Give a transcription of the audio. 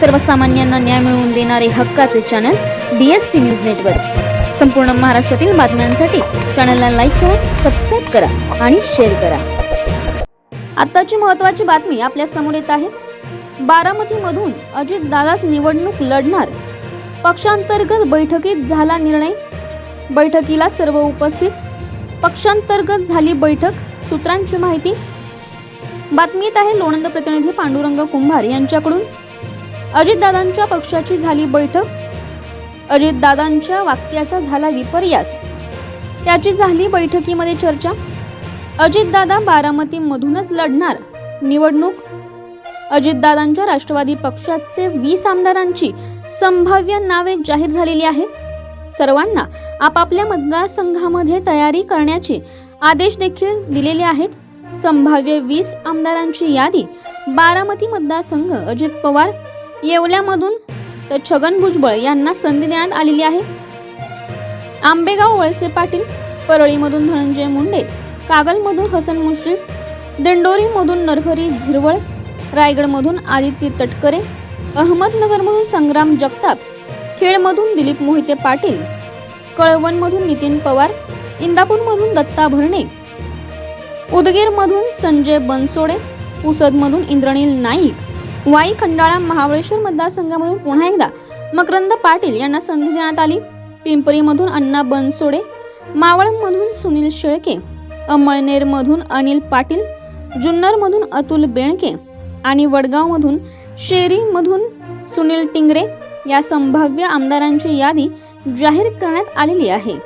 सर्वसामान्यांना न्याय मिळवून देणारे हक्काचे channel D S P news network संपूर्ण महाराष्ट्रातील बातम्यांसाठी चॅनलला लाईक करा सबस्क्राईब करा आणि शेअर करा. आताची महत्त्वाची बातमी आपल्यासमोर येत आहे. बारामतीमधून अजित दादास निवडणूक लढणार. पक्षांतर्गत बैठकीत झाला निर्णय. बैठकीला सर्व उपस्थित. पक्षांतर्गत झाली बैठक सूत्रांची माहिती. बातमीत आहे लोणंद प्रतिनिधी पांडुरंग कुंभार यांच्याकडून. अजितदादांच्या पक्षाची झाली बैठक. अजितदादांच्या वाक्याचा झाला विपर्यास. त्याची झाली बैठकीमध्ये चर्चा. अजितदादा बारामतीमधूनच लढणार. निवडणूक. अजितदादांच्या राष्ट्रवादी पक्षाचे वीस आमदारांची संभाव्य नावे जाहीर झालेली आहेत. सर्वांना आपापल्या मतदारसंघामध्ये तयारी करण्याचे आदेश देखील दिलेले आहेत. संभाव्य वीस आमदारांची यादी बारामती मतदारसंघ अजित पवार येवल्यामधून तर छगन भुजबळ यांना संधी देण्यात आलेली आहे. आंबेगाव वळसे पाटील परळीमधून धनंजय मुंडे कागलमधून हसन मुश्रीफ दिंडोरीमधून नरहरी झिरवळ रायगडमधून आदित्य तटकरे अहमदनगरमधून संग्राम जगताप खेडमधून दिलीप मोहिते पाटील कळवणमधून नितीन पवार इंदापूरमधून दत्ता भरणे उदगीरमधून संजय बनसोडे पुसदमधून इंद्रनील नाईक वाई खंडाळा महाबळेश्वर मतदारसंघामधून पुन्हा एकदा मकरंद पाटील यांना संधी देण्यात आली. पिंपरीमधून अण्णा बनसोडे मावळमधून सुनील शेळके अमळनेरमधून अनिल पाटील जुन्नरमधून अतुल बेणके आणि वडगावमधून शेरीमधून सुनील टिंगरे या संभाव्य आमदारांची यादी जाहीर करण्यात आलेली आहे.